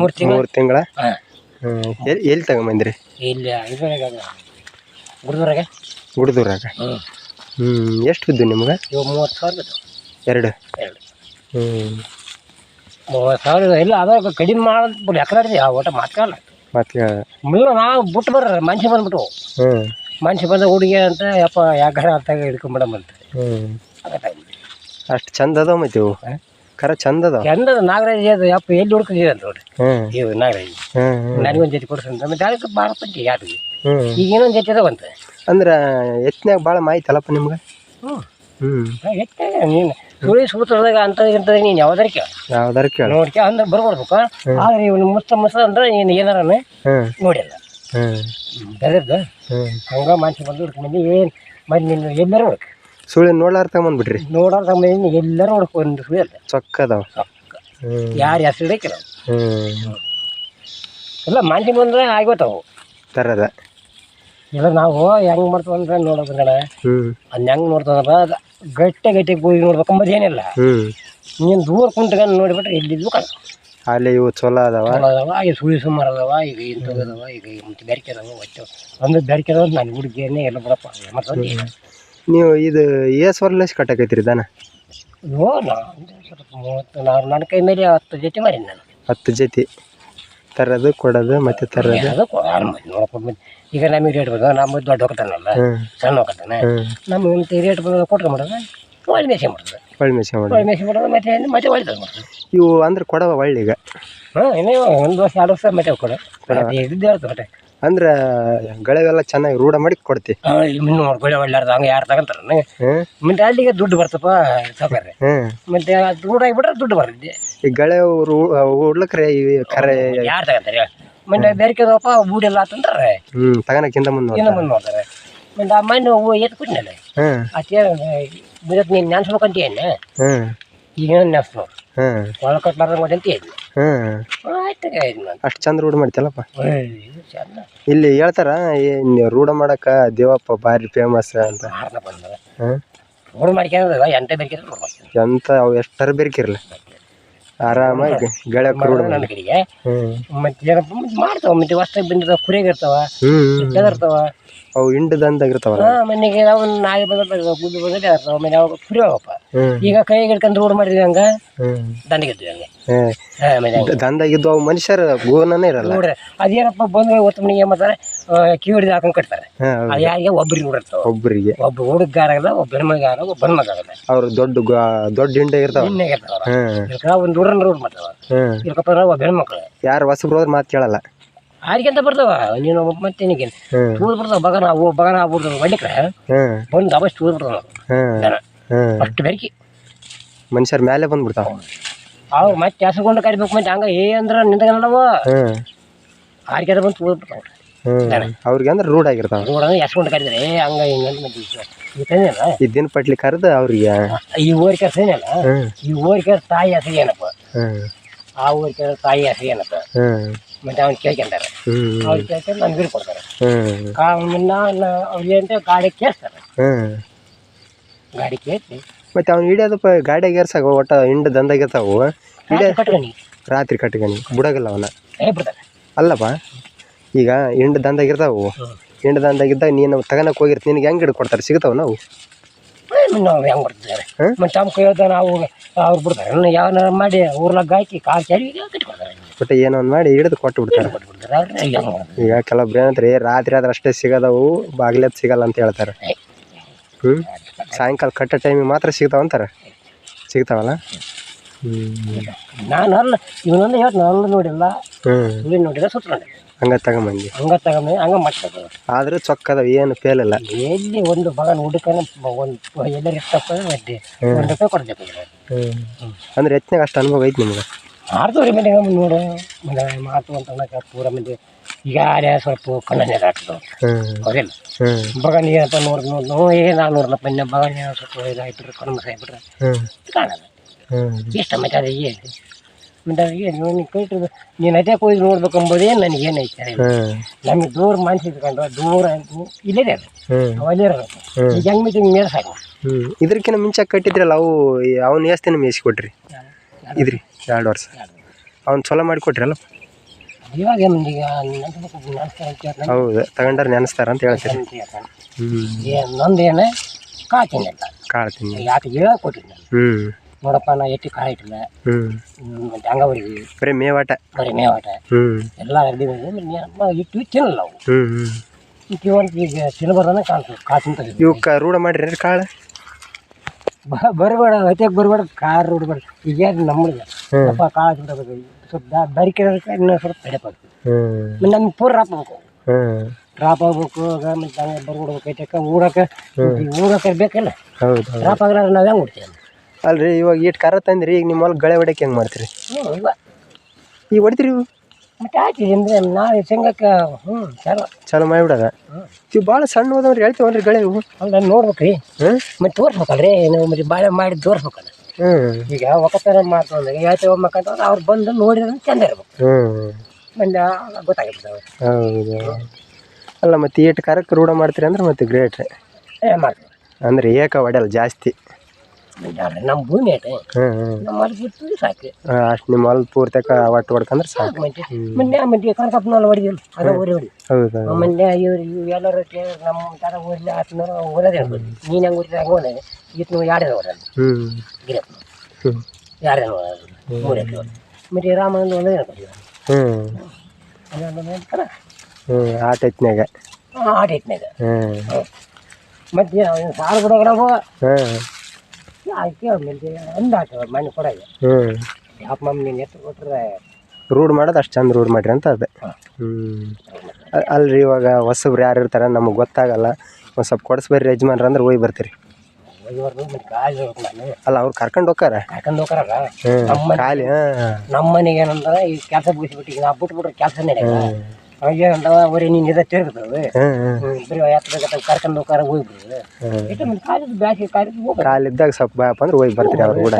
ಮೂರು ತಿಂಗಳು? ಮೂರು ತಿಂಗಳ? ಹ್ಞೂ ಎಲ್ಲಿ ತಗೊಂಬಂದ್ರಿ? ಇಲ್ಲಿ ಇದ್ರಾಗ ಗುರುದ್ರಾಗ ಗುಡ್ದೂರಾಗ? ಹ್ಞೂ ಹ್ಞೂ ಎಷ್ಟು ಬಿದ್ದು ನಿಮ್ಗೆ? ಇವು ಮೂವತ್ತು ಸಾವಿರ ಬಿದ್ದು ಎರಡು? ಎರಡು. ಹ್ಞೂ ಮೂವತ್ತು ಸಾವಿರ ಇಲ್ಲ ಅದ ಕಡಿಮೆ ಮಾಡೋದು ಎಕರೆ ಆ ಊಟ ಮಾತ್ಕಲ್ಲ ಮತ್ತೆ ನಾವು ಬಿಟ್ಟು ಬರ್ರ ಮನುಷ್ಯ ಬಂದ್ಬಿಟ್ಟು ಹ್ಞೂ ಮನುಷ್ಯ ಬಂದ ಹುಡುಗಿ ಅಂತ ಯಪ್ಪ ಯಾಕೆ ಅಂತ ಹಿಡ್ಕೊಂಬಿಡಮಂತ ಹ್ಞೂ ಅದಕ್ಕೆ ಅಷ್ಟು ಚಂದ ಅದಾವ ಮತ್ತೆ ಇವು? ಖರ ಚಂದ ನಾಗರಾಜ ಚಂದದ ನಾಗರಾಜ್ ಅದು ಯಪ್ಪ ಎಲ್ಲಿ ಹುಡುಕಿದ್ರೆ ಅಂತ ನೋಡ್ರಿ. ಹ್ಞೂ ಇವು ನಾಗರಾಜ್. ಹ್ಞೂ ನನಗೊಂದು ಜೊತೆ ಮತ್ತೆ ಅದಕ್ಕೆ ಭಾಳ ಪಂಚಿ ಯಾರಿಗೆ? ಈಗ ಏನೊಂದು ಜೊತೆ ಅದಾವಂತ ಅಂದ್ರೆ ಎತ್ನ್ಯಾಗ ಭಾಳ ಮಾಹಿತಿ ಅಲ್ಲಪ್ಪ ನಿಮ್ಗೆ? ಹ್ಞೂ ಹೆಚ್ಚಾಗ ನೀನು ಸೂತ್ರದಾಗ ಅಂತ ಇಂಥದ್ದು ನೀನು ಯಾವ್ದಾರ ಕೇಳ. ಯಾವ್ದಾರ ಕೇಳ. ನೋಡ್ಕೆ ಅಂದ್ರೆ ಬರ್ಕೊಡ್ಬೇಕು ಆದ್ರೆ ಇವನು ಮುಸ್ತ ಮುಸ್ತ ಅಂದ್ರೆ ಏನು ಏನಾರ ನೋಡಿಲ್ಲ. ಹ್ಮ್. ಬೆದರ್ದು ಹಂಗ ಮನುಷ್ಯ ಬಂದು ಏನು ಮಂದಿ ನಿನ್ನ ಎಲ್ಲರೂ ಹುಡುಕ ಸುಳಿ ನೋಡ್ಲಾರ ತಗೊಂಬಂದ್ಬಿಟ್ರಿ ನೋಡೋರ್ ತಮ್ಮ ಎಲ್ಲರೂ ಹುಡುಕ ಒಂದು ಸುಳಿ ಅಲ್ಲ. ಚೊಕ್ಕ ಅದಾವ. ಯಾರು ಹೆಸರು ಇಡಕ್ಕಿಲ್ಲ ಹ್ಞೂ ಎಲ್ಲ ಮಾಂಜಿ ಬಂದ್ರೆ ಆಗೋತಾವು ತರದ. ಇಲ್ಲ ನಾವು ಹೆಂಗೆ ಮಾಡ್ತೀವಿ ಅಂದ್ರೆ ನೋಡೋದು ಹ್ಞೂ ಅದನ್ನ ಹೆಂಗೆ ನೋಡ್ತಂದ್ರೆ ಅದು ಗಟ್ಟಿ ಗಟ್ಟಿ ಹೋಗಿ ನೋಡ್ಬೇಕು ಅಂಬದು ಏನಿಲ್ಲ. ಹ್ಞೂ ನೀನು ದೂರ ಕುಂತ್ಕೊಂಡು ನೋಡಿಬಿಟ್ರೆ ಎಲ್ಲಿದ್ದು ಕಾಣ ಅಲ್ಲಿ ಇವು ಚಲೋ ಅದಾವ. ಅದಾವ ಈಗ ಸುಳಿ ಸುಮಾರು ಅದಾವ ಈಗ ಇಂಥವು ಅದಾವ ಈಗ ಮತ್ತೆ ಬೆರಕೆ ಅದಾವ ಒಟ್ಟು ಒಂದು ಬೆರಕೆ ಅದಾವ ನಾನು ಹುಡುಗಿಯನ್ನೇ ಎಲ್ಲ ಬಿಡಪ್ಪ ಮತ್ತೆ ನೀವು ಇದು ಎಸ್ ವರ್ಲೆಸ್ ಕಟ್ಟಕೈತ್ರಿ ದನ ಸ್ವಲ್ಪ ಮೂವತ್ತು ನಾನು ನನ್ನ ಕೈ ಮೇಲೆ ಹತ್ತು ಜೊತೆ ಮಾರಿ ನಾನು. ಹತ್ತು ಜೊತೆ. ತರೋದು ಕೊಡೋದು ಮತ್ತೆ ತರೋದು. ಅದು ಕೊ- ಆರು ಮಂದಿ ನೋಡಪ್ಪ ಮಂದಿ. ಈಗ ನಮಗೆ ರೇಟ್ ಬಂದ ನಮ್ಮ ದೊಡ್ಡ ಹೋಗ್ತಾನಲ್ಲ ಸಣ್ಣ ಹೋಗ್ತಾನೆ. ನಮ್ಮ ನಮಗೆ ಇಂತ ರೇಟ್ ಬಂದ ಕೊಟ್ರೆ ಮಾಡೋದು? ಒಳ್ಳೆ ಮೇಸೆ ಮಾಡ್ತದೆ. ಒಳ್ಳೆ ಮಿಷನ್ ಮಾಡಿ ಒಳ್ಳೆ ಮೇಸೆ ಮಾಡೋದು ಮತ್ತೆ ಮತ್ತೆ ಒಳ್ಳೆ ಮಾಡ್ತದೆ. ಇವು ಅಂದ್ರೆ ಕೊಡವ ಈಗ. ಹಾಂ ಇನ್ನೇ ಒಂದು ವರ್ಷ ಎರಡು ವರ್ಷ ಮತ್ತೆ ಕೊಡು. ಇದ್ದೇ ಇರ್ತದೆ ಮತ್ತೆ. ಅಂದ್ರೆ ಗಳೆವೆಲ್ಲ ಚೆನ್ನಾಗಿ ರೂಢ ಮಾಡಿ ಕೊಡ್ತಿ. ಇನ್ನು ನೋಡ್ಕೊಳ್ಳಿ ಒಳ್ಳೆ ಹಂಗೆ ಯಾರು ತಗೊಂತಾರ ಹ್ಞೂ ಮತ್ತೆ ಅಲ್ಲಿಗೆ ದುಡ್ಡು ಬರ್ತಪ್ಪ ಸಾಕಾರೆ ಹ್ಞೂ ಮತ್ತೆ ಅದು ರೂಢ ಆಗಿಬಿಟ್ರೆ ದುಡ್ಡು ಬರ್ತದೆ ಈ ಗಳೆ ಉಡ್ಲಕ್ರೆ ಈ ಕರೆ ಯಾರು ತಗೊಂತಾರೆ ಬೇರೆ ಬೇರೆದಪ್ಪ ಬೂಡೆಲ್ಲ ಆತಂತಾರೆ ಹ್ಞೂ ತಗೋಣಕ್ಕಿಂತ ಮುಂದೆ ಇನ್ನು ಮುಂದೆ ನೋಡ್ತಾರೆ ಮತ್ತೆ ಆ ಮಣ್ಣು ಹೂವು ಎತ್ತು ಕೊಟ್ಟಿನಲ್ಲ ಹ್ಞೂ ಅದೇ ಬಿಡತ್ ನೀನು ಏನ? ಹ್ಞೂ ಈಗ ನೆನ್ಸ್ ನೋಡು. ಹ್ಞೂ ಒಳ ಕಟ್ಲಾರ್ದಂಗೆ ಅಂತ ಹೇಳಿದ್ನು ನಾನು ಅಷ್ಟು ಚಂದ ರೂಢ ಮಾಡ್ತಿಯಲ್ಲಪ್ಪ? ಇಲ್ಲಿ ಹೇಳ್ತಾರ ಏನ್ ರೂಢ ಮಾಡಕ ದೇವಪ್ಪ ಭಾರಿ ಫೇಮಸ್ ಅಂತ? ಮಾಡ್ಕೊಂಡು ಎಂತ ಅವು ಎಷ್ಟರ ಬೇಕಿರಲ್ಲ ಆರಾಮಾಗಿ ನನ್ನ ಕಡೆಗೆ. ಮತ್ತೆ ಏನಪ್ಪ ಮತ್ತೆ ಮಾಡ್ತಾವ ಮತ್ತೆ ಹೊಸ್ದಾಗಿ ಬಂದಿರ್ತಾವ ಕುರಿಯಾಗ ಇರ್ತಾವ ಇರ್ತಾವ. ಅವು ಹಿಂಡದಂದಾಗ ಹಾ ಮನೆಗೆ ನಾವು ನಾಯಿ ಬಂದ ಗುದ್ದು ಬಂದ್ರೆ ಇರ್ತಾವ ಆಮೇಲೆ ಅವಾಗ ಕುರಿ ಹೋಗಪ್ಪ. ಈಗ ಕೈಗೆ ಹಿಡ್ಕೊಂಡು ರೋಡ್ ಮಾಡಿದ್ವಿ ಹಂಗ ಹ್ಮ್. ದಂಡಿಗೆ ಹಂಗೆ. ದಂದಾಗಿದ್ದು ಅವು ಮನುಷ್ಯರ ಗೋನನೇ ಇರಲ್ಲ. ನೋಡ್ರಿ ಅದೇನಪ್ಪ ಬಂದ್ರೆ ಒತ್ತು ಮನೆಗೆ ಏನ್ ಮಾಡ್ತಾರೆ? ಕಿವಿ ಹಿಡಿದು ಹಾಕೊಂಡು ಕಟ್ತಾರೆ. ಅದು ಯಾರಿಗೆ ಒಬ್ಬರಿಗೆ ನೋಡಿರ್ತಾವ. ಒಬ್ಬರಿಗೆ ಒಬ್ಬ ಹುಡುಗಾರಾಗಲ್ಲ ಒಬ್ಬ ಹೆಣ್ಮಗಾರ ಒಬ್ಬ ಹೆಣ್ಮಗಾಗಲ್ಲ ಅವ್ರು ದೊಡ್ಡ ದೊಡ್ಡ ಹಿಂಡೆ ಇರ್ತಾವ. ಇನ್ನೇ ಇರ್ತಾವ ಇರ್ಕ ಒಂದು ಹುಡ್ರನ್ನ ರೋಡ್ ಮಾಡ್ತಾವ. ಇರ್ಕಪ್ಪ ಒಬ್ಬ ಹೆಣ್ಮಕ್ಳು. ಯಾರು ಹೊಸಬ್ರು ಹೋದ್ರೆ ಮಾತು ಕೇಳಲ್ಲ. ಅಂತ ಬರ್ತಾವ? ನೀನು ಮತ್ತೆ ನಿನಗೆ. ಟೂರ್ ಬರ್ತಾವ ಬಗನ ಅವು ಬಗನ ಆಗ್ಬಿಡ್ತಾವ ಬಂಡಿಕ್ರೆ ಬಂದು ಅವಷ್ಟು ಟೂರ್ ಬರ್ತಾವ. ಜನ. ಅಷ್ಟು ಬೆರಕಿ. ಮನುಷ್ಯರ ಮೇಲೆ ಬಂದ್ಬಿಡ್ತಾವ. ಅವು ಮತ್ತೆ ಹೆಸರುಕೊಂಡು ಕರಿಬೇಕು ಮತ್ತೆ ಹಂಗ ಏ ಅಂದ್ರ ನಿಂತ್ಕೊಂಡವ ಹ್ಞೂ ಆರಿಕೆ ಬಂದು ಬರ್ತಾವ. ಹ್ಞೂ ಅವ್ರಿಗೆ ಅಂದ್ರೆ ರೂಢ ಆಗಿರ್ತಾವ. ಅಂದ್ರೆ ಹೆಸ್ಕೊಂಡು ಕರಿತಾರೆ ಏ ಹಂಗ ಹಿಂಗ ಅಂತ ಮತ್ತೆ ಈ ದಿನ ಪಟ್ಲಿ ಕರೆದು ಅವ್ರಿಗೆ. ಈ ಸೈನಲ್ಲ ಏನಲ್ಲ ಈ ಊರಿಕೆ ತಾಯಿ ಹೆಸರು ಏನಪ್ಪ? ಆ ಊರಿಕೆ ತಾಯಿ ಹೆಸರು ಏನಪ್ಪ? ಮತ್ತೆ ಅವ್ನು ಕೇಳ್ಕೊಂತಾರೆ ಅವ್ರು ಕೇಳ್ಕೊಂಡು ನನ್ಗೆ ಬೀಳು ಕೊಡ್ತಾರೆ ಹ್ಞೂ ಕಾ ನಾನು ಅವ್ರಿಗೆ ಅಂತ ಗಾಡಿ ಕೇಳ್ತಾರೆ ಗಾಡಿ ಕೇಳ್ತಿ ಮತ್ತೆ ಅವ್ನು ಹಿಡಿಯೋದಪ್ಪ ಗಾಡಿ ಏರ್ಸಾಗ ಒಟ್ಟ ಹಿಂಡ ದಂದಾಗಿರ್ತಾವು ರಾತ್ರಿ ಕಟ್ಕನಿ ಬಿಡೋಗಿಲ್ಲ ಅವನ ಅಲ್ಲಪ್ಪ. ಈಗ ಹಿಂಡ್ ದಂದಾಗಿರ್ತಾವು. ಹಿಂಡ ದಂದಾಗಿದ್ದಾಗ ನೀನು ತಗೋಣಕ್ಕೆ ಹೋಗಿರ್ತೀನಿ ನಿನಗೆ ಹೆಂಗೆ ಹಿಡ್ಕೊಡ್ತಾರೆ ಸಿಗ್ತಾವೆ ನಾವು? ನಾವು ಹೆಂಗೆ ಬರ್ತಿದ್ದಾರೆ ಮತ್ತು ತಮ್ಮ ಕೈಯೋದ ನಾವು ಅವ್ರು ಬಿಡ್ತಾರೆ. ಯಾವ ಮಾಡಿ ಊರ್ಲಾಗ ಹಾಕಿ ಕಾಲು ಚರಿ ಕಟ್ಕೊಡ್ತಾರೆ ಬಟ್ ಏನೋ ಒಂದು ಮಾಡಿ ಹಿಡಿದು ಕೊಟ್ಟು ಬಿಡ್ತಾರೆ. ಈಗ ಕೆಲವೊಬ್ರು ಏನಂತಾರೆ "ಏ, ರಾತ್ರಿ ಆದ್ರೆ ಅಷ್ಟೇ ಸಿಗೋದವು ಬಾಗ್ಲತ್ ಸಿಗಲ್ಲ ಅಂತ ಹೇಳ್ತಾರೆ. ಹ್ಞೂ ಸಾಯಂಕಾಲ ಕಟ್ಟೋ ಟೈಮಿಗೆ ಮಾತ್ರ ಸಿಗ್ತಾವಂತಾರೆ ಸಿಗ್ತಾವಲ್ಲ? ನಾನು ಅಲ್ಲ ಇವನೊಂದು ಹೇಳ್ತೀನಿ ಅಲ್ಲ ನೋಡಿಲ್ಲ. ಇಲ್ಲಿ ನೋಡಿಲ್ಲ ಸುತ್ತ ನೋಡಿಲ್ಲ. ಹಂಗ ತಗೊಂಬಂದು. ಹಂಗ ತಗೊಂಬ ಹಂಗ ಮತ್ತೆ ಆದ್ರೆ ಚೊಕ್ಕದ ಏನು ಫೇಲಲ್ಲ ಎಲ್ಲಿ ಒಂದು ಬಗನ್ ಹುಡುಕನ ಒಂದು ಎಲ್ಲರ ಇಷ್ಟಪ್ಪ ಬಡ್ಡಿ ಒಂದು ರೂಪಾಯಿ ಕೊಡ್ಬೇಕು ಅಂದ್ರೆ ಎತ್ತನಾಗ ಅಷ್ಟು ಅನುಭವ ಐತಿ ನಿಮ್ಗೆ? ಆರ್ತವ್ರಿ ಮನೆ ನೋಡು ಮನೆ ಮಾತು ಅಂತ ಅನ್ನಕ್ಕೆ ಪೂರ ಮಂದಿ. ಈಗ ಯಾರ್ಯಾ ಸ್ವಲ್ಪ ಕಣ್ಣನೆ ಹಾಕ್ತವೆ ಹೌದಿಲ್ಲ? ಬಗನ್ ಏನಪ್ಪ ನೋಡ್ ನೋಡ್ ನೋ ಏ ನಾನು ನೋಡ್ಲಪ್ಪ ಇನ್ನ ಬಗನ್ ಏನೋ ಸ್ವಲ್ಪ ಇದಾಗ್ಬಿಟ್ರೆ ಕಣ್ಮಸ್ ಆಗ್ಬಿಟ್ರೆ ಕಾಣಲ್ಲ. ಇಷ್ಟ ಅದು ಏನು? ಮತ್ತೆ ನೋಡಿ ಏನು ನೀನು ಅದೇ ಹೋಗಿ ನೋಡ್ಬೇಕು ಅಂಬೋದೇ ನನಗೆ ಏನು ಐತೆ? ನಮಗೆ ದೂರ ಮನ್ಸು ಇಟ್ಕೊಂಡು ದೂರ ಅಂತ ಇಲ್ಲೇ ಹ್ಞೂ ಅವಲ್ಲೇ ಇರೋದು. ಈಗ ಹೆಂಗೆ ಮೀಟಿಂಗ್ ಮೇಲೆ ಸಾಕು? ಹ್ಞೂ ಇದಕ್ಕಿಂತ ಮುಂಚೆ ಕಟ್ಟಿದ್ರಲ್ಲ ಅವು ಅವ್ನು ಎಷ್ಟು ದಿನ ಮೇಯಿಸಿ ಕೊಟ್ರಿ? ಇದ್ರಿ ಎರಡು ವರ್ಷ. ಅವ್ನು ಚಲೋ ಮಾಡಿ ಕೊಟ್ರಲ್ಲ? ಇವಾಗ ಹೇಳ್ತಾರೆ. ಹೌದು ತಗೊಂಡಾರ ನೆನೆಸ್ತಾರ ಅಂತ ಹೇಳ್ತೀರಿ. ನಂದೇನೆ? ಕಾಚಿನಿಲ್ಲ ಕಾಳು ತಿನ್ನಿ ಯಾಕೆ ಹೇಳ ಕೊಟ್ಟಿದ್ದೆ ಹ್ಞೂ ನೋಡಪ್ಪ ನಾ ಎಟ್ಟಿ ಕಾಳು ಇಟ್ಟಿಲ್ಲ ಹ್ಞೂ ಹ್ಮ್, ಮತ್ತೆ ಹಂಗವರಿಗೆ ಬರೀ ಮೇವಾಟ. ಬರೀ ಮೇವಾಟ. ಹ್ಮ್. ಎಲ್ಲ ರೆಡಿ ಇಟ್ಟು ತಿನ್ನಲ್ಲ ನಾವು ಹ್ಞೂ ಹ್ಞೂ ಈಗ ಇವತ್ತು ಈಗ ತಿನ್ನಬಾರ್ದನ್ನ ಕಾಳು ತಿಂತದೆ ಇವಕ್ಕ ರೂಢ ಮಾಡಿರಿ ಕಾಳು. ಬರಬೇಡ ಅತಿಯಾಗಿ ಬರಬೇಡ ಕಾರ್ ಬಿಡ್ಬೇಡ ಈಗ ಯಾರು ನಮ್ಮಳಿಗೆ ಅಪ್ಪ ಕಾಳು ತಿಂತಬೇಕು ಸ್ವಲ್ಪ ಬರಿಕೆ ಇನ್ನೂ ಸ್ವಲ್ಪ ತಡೆಪಾಕ್ತು ಹ್ಞೂ ಮತ್ತೆ ನಮ್ಗೆ ಪೂರ ರಾಪ್ ಆಗ್ಬೇಕು. ಹ್ಞೂ ರಾಪ್ ಆಗ್ಬೇಕು ಮತ್ತೆ ಹಂಗೆ ಬರ್ಬಿಡ್ಬೇಕು ಐತಕ್ಕ ಊಡಕ್ಕೆ ಊಡಕ್ಕೆ ಬೇಕಲ್ಲ? ಹೌದು ಹೌದು. ರಾಪ್ ಆಗಲ್ಲ ನಾವು ಹೆಂಗೆ ಬಿಡ್ತೀವಿ ಅಲ್ರಿ ಇವಾಗ ಈಟ್ ಕರ ತಂದ್ರಿ ಈಗ ನಿಮ್ಮ ಹೊಲ ಗಳೆ ಹೊಡ್ಯಕ್ಕೆ ಹೆಂಗೆ ಮಾಡ್ತೀರಿ? ಹ್ಞೂ ಇವ ಈಗ ಹೊಡಿತೀರಿ ಇವು ಮತ್ತೆ ಹಾಕಿದೆ ಅಂದರೆ ನಾಳೆ ಶೇಂಗಕ್ಕೆ ಹ್ಞೂ ಚಲೋ. ಚಲೋ ಮಾಡಿಬಿಡದ? ಇವು ಭಾಳ ಸಣ್ಣ ಹೋದವ್ರಿ ಅಂದ್ರೆ ಗಳೆ ಇವು. ಅಲ್ಲ ನೋಡ್ಬೇಕು ರೀ ಹ್ಞೂ ಮತ್ತೆ ತೋರಿಸ್ಬೇಕಲ್ರಿ ನೀವು ಮತ್ತೆ ಬಾಳೆ ಮಾಡಿ ತೋರಿಸ್ಬೇಕಲ್ಲ. ಹ್ಞೂ ಈಗ ಒಕ್ಕತನ ಮಾತು ಅಂದ್ರೆ ಯಾಕೆ ಹೋಗ್ಬೇಕಂತಂದ್ರೆ ಅವ್ರು ಬಂದು ನೋಡಿದ್ರೆ ಚಂದ ಇರ್ಬೇಕು. ಹ್ಞೂ ಬಂದ ಗೊತ್ತಾಗುತ್ತೆ ಅವ್ರಿಗೆ. ಹೌದು. ಅಲ್ಲ ಮತ್ತು ಈಟ್ ಕರಕ್ಕೆ ರೂಢ ಮಾಡ್ತೀರಿ ಅಂದ್ರೆ ಮತ್ತೆ ಗ್ರೇಟ್ ಏ ಮಾಡ್ತೀವಿ. ಅಂದ್ರೆ ಏಕ ಹೊಡೆಯಲ್ಲ ಜಾಸ್ತಿ. ನಮ್ಮ ಭೂಮಿ ನಮ್ಮ ಬಿಟ್ಟು ಸಾಕು. ಅಷ್ಟು ನಿಮ್ಮ ಹೊಲ ಪೂರ್ತಕ ಒಟ್ಟು ಹೊಡ್ಕಂದ್ರೆ ಸಾಕು ಕನಕಪ್ಪನಲ್ಲಿ ಹೊಡಿದಿಲ್ಲ ಅದ ಹೊಡಿ. ಇವ್ರು ಇವ್ ಎಲ್ಲರೂ ನಮ್ಮ ತರ ಊರಲ್ಲಿ ಆತನವ್ರು ನೀನು ಹೆಂಗೆ ಊರಿದ ಹಂಗೆ ಓದೋದು ಈತನು ಯಾರ್ಯಾರು ಓದೋದು ಹ್ಞೂ ಗಿರಪ್ಪ ಹ್ಞೂ ಯಾರ್ಯಾರು ಓದೋದು ಮೂರು ಎಕರೆ ಮತ್ತೆ ರಾಮನಂದ ಒಂದೇ ಹ್ಞೂ ಆ ಮತ್ತೆ ಸಾರು ಬಿಡೋಗ್ರವ ಹ್ಞೂ ಆಯ್ಕೆ ಮತ್ತೆ ಅಂದಾಟ ಮನೆ ಕೊಡೋದು. ಹ್ಞೂ ಯಾಪ ಮಮ್ಮ ನೀನು ಎತ್ತು ಕೊಟ್ರೆ ರೂಢ್ ಮಾಡೋದು ಅಷ್ಟು ಚಂದ ರೂಢ್ ಮಾಡ್ರಿ ಅಂತ ಅದೇ. ಹ್ಞೂ ಅಲ್ರಿ ಇವಾಗ ಹೊಸಬ್ರು ಯಾರು ಇರ್ತಾರೆ ನಮಗೆ ಗೊತ್ತಾಗಲ್ಲ. ಒಂದು ಸ್ವಲ್ಪ ಕೊಡಿಸ್ಬೇರಿ ಯಜಮಾನ್ರ ಅಂದ್ರೆ ಹೋಗಿ ಬರ್ತೀರಿ. ಕಾಲು ಹೇಳ್ಬೇಕು ನಾನು ಅಲ್ಲ. ಅವ್ರು ಕರ್ಕೊಂಡು ಹೋಗಾರ ಕರ್ಕೊಂಡು ಹೋಗ್ತಾರಲ್ಲ? ಹ್ಞೂ ಖಾಲಿ ಹಾಂ. ನಮ್ಮ ಮನೆಗೆ ಏನಂದ್ರೆ ಈ ಕೆಲಸ ಮುಗಿಸ್ಬಿಟ್ಟು ಈಗ ನಾ ಬಿಟ್ಬಿಟ್ರೆ ಕೆಲಸ ನಡೆಯಲ್ಲ. ನೀನು ಇದ ತಿರುಗ್ತವೆ ಬರೀ ಕರ್ಕೊಂಡು ಹೋಗಾರ ಹೋಗ್ಬಿಡು ಹ್ಞೂ ಇಟ್ಟು ಮತ್ತೆ ಕಾಲೇಜ್ ಬ್ಯಾಸಿಗೆ ಕಾಲೇಜ್ ಹೋಗ್ಬೇಕು ಕಾಲಿದ್ದಾಗ ಸ್ವಲ್ಪ ಬಾಯಪ್ಪ ಅಂದ್ರೆ ಹೋಗಿ ಬರ್ತೀರಿ ಅವ್ರು ಕೂಡ.